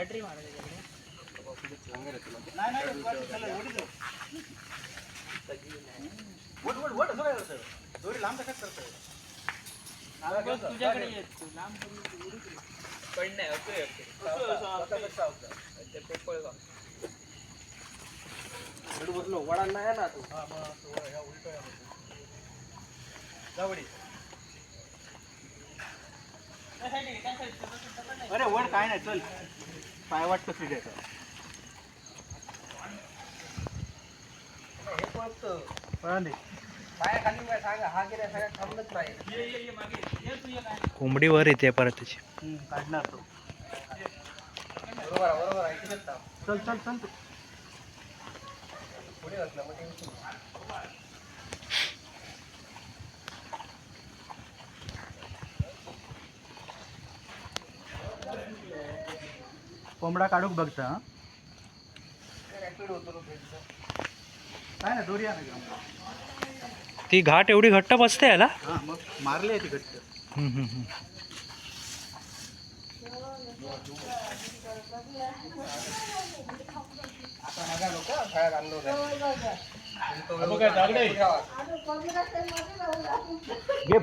Battery मारा त्याच्याकडे नाही तू ना तू. हा. अरे वड काय नाही चल. काय पायवाट कसली द्यायचा कोंबडी वर येते परत त्याची. काढणार तो. बरोबर बरोबर चल चल चल पुढे कोंबडा काढूक बघता हा रॅपिड होतो रो फ्रेंडचं. काय ना दोरी आणा घेऊन. ती घाट एवढी घट्ट बसते याला हा मग मारली ती घट्ट हम्म, हम्म, हम्म. हा. घे